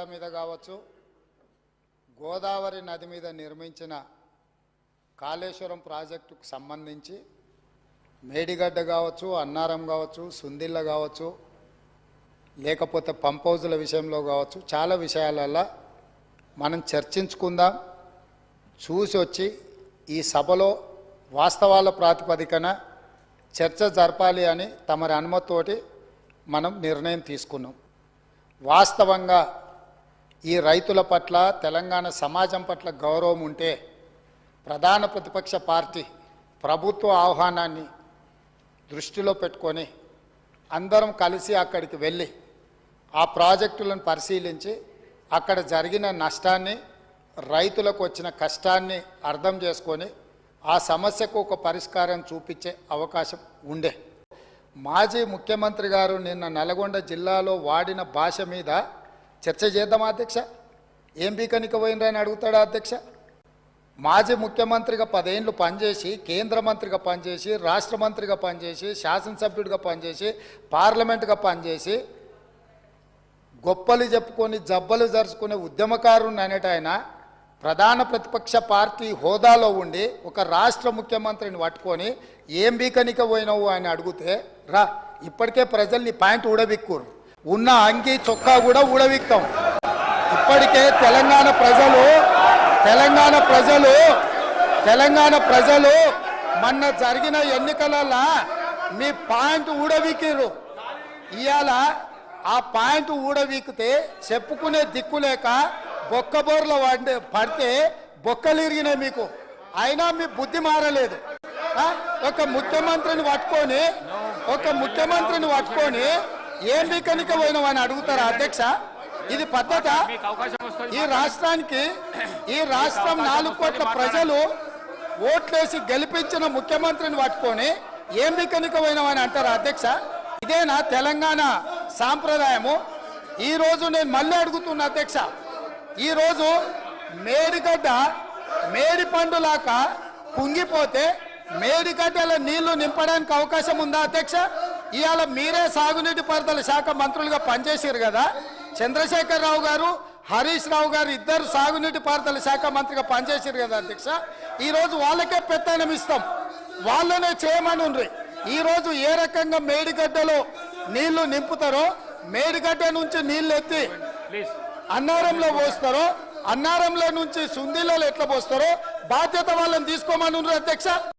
మీద కావచ్చు గోదావరి నది మీద నిర్మించిన కాళేశ్వరం ప్రాజెక్టుకు సంబంధించి మేడిగడ్డ కావచ్చు అన్నారం కావచ్చు సుందిళ్ళ కావచ్చు లేకపోతే పంప్ హౌజుల విషయంలో కావచ్చు చాలా విషయాలల్లో మనం చర్చించుకుందాం. చూసి వచ్చి ఈ సభలో వాస్తవాల ప్రాతిపదికన చర్చ జరపాలి అని తమరి అనుమతితోటి మనం నిర్ణయం తీసుకున్నాం. వాస్తవంగా ఈ రైతుల పట్ల తెలంగాణ సమాజం పట్ల గౌరవం ఉంటే ప్రధాన ప్రతిపక్ష పార్టీ ప్రభుత్వ ఆహ్వానాన్ని దృష్టిలో పెట్టుకొని అందరం కలిసి అక్కడికి వెళ్ళి ఆ ప్రాజెక్టులను పరిశీలించి అక్కడ జరిగిన నష్టాన్ని రైతులకు వచ్చిన కష్టాన్ని అర్థం చేసుకొని ఆ సమస్యకు ఒక పరిష్కారం చూపించే అవకాశం ఉండే. మాజీ ముఖ్యమంత్రి గారు నిన్న నల్గొండ జిల్లాలో వాడిన భాష మీద చర్చ చేద్దామా అధ్యక్ష? ఏం బీకనిక పోయినరని అడుగుతాడా అధ్యక్ష? మాజీ ముఖ్యమంత్రిగా పదేళ్ళు పనిచేసి కేంద్ర మంత్రిగా పనిచేసి రాష్ట్ర మంత్రిగా పనిచేసి శాసనసభ్యుడిగా పనిచేసి పార్లమెంటుగా పనిచేసి గొప్పలు చెప్పుకొని జబ్బలు జరుచుకునే ఉద్యమకారుని అనేట ఆయన ప్రధాన ప్రతిపక్ష పార్టీ హోదాలో ఉండి ఒక రాష్ట్ర ముఖ్యమంత్రిని పట్టుకొని ఏం బీకనిక పోయినావు? అని అడిగితే రా ఇప్పటికే ప్రజల్ని పాయింట్ ఊడబిక్కురు ఉన్న అంగి చొక్కా కూడా ఊడబిక్తాం ఇప్పటికే తెలంగాణ ప్రజలు తెలంగాణ ప్రజలు తెలంగాణ ప్రజలు మొన్న జరిగిన ఎన్నికలలో మీ పాయింట్ ఊడవికిరు ఇవాళ ఆ పాయింట్ ఊడవికితే చెప్పుకునే దిక్కు లేక బొక్కబోర్ల వండి పడితే బొక్కలిరిగినాయి మీకు. అయినా మీ బుద్ధి మారలేదు. ఒక ముఖ్యమంత్రిని పట్టుకొని ఒక ముఖ్యమంత్రిని పట్టుకొని ఏం బీకనిక పోయినామని అడుగుతారా అధ్యక్ష? ఇది పద్ధత. ఈ రాష్ట్రానికి ఈ రాష్ట్రం నాలుగు కోట్ల ప్రజలు ఓట్లేసి గెలిపించిన ముఖ్యమంత్రిని పట్టుకొని ఏం బిక్కనికమైనవని అంటారా అధ్యక్ష? ఇదేనా తెలంగాణ సాంప్రదాయము? ఈ రోజు నేను మళ్ళీ అడుగుతున్నా అధ్యక్ష. ఈ రోజు మేడిగడ్డ మేడి పండులాక కుంగిపోతే మేడిగడ్డల నీళ్ళు నింపడానికి అవకాశం ఉందా అధ్యక్ష? ఇవాళ మీరే సాగునీటి పారుదల శాఖ మంత్రులుగా పనిచేశారు కదా. చంద్రశేఖర్ రావు గారు హరీష్ రావు గారు ఇద్దరు సాగునీటి పారుదల శాఖ మంత్రిగా పనిచేశారు కదా అధ్యక్ష. ఈ రోజు వాళ్ళకే పెత్తనం ఇస్తాం. వాళ్ళనే చేయమని ఉండ్రి ఈరోజు ఏ రకంగా మేడిగడ్డలో నీళ్ళు నింపుతారో మేడిగడ్డ నుంచి నీళ్ళు ఎత్తి అన్నారంలో పోస్తారో అన్నారంలో నుంచి సుందీలలో ఎట్లా పోస్తారో బాధ్యత వాళ్ళని తీసుకోమని ఉండ్రి అధ్యక్ష.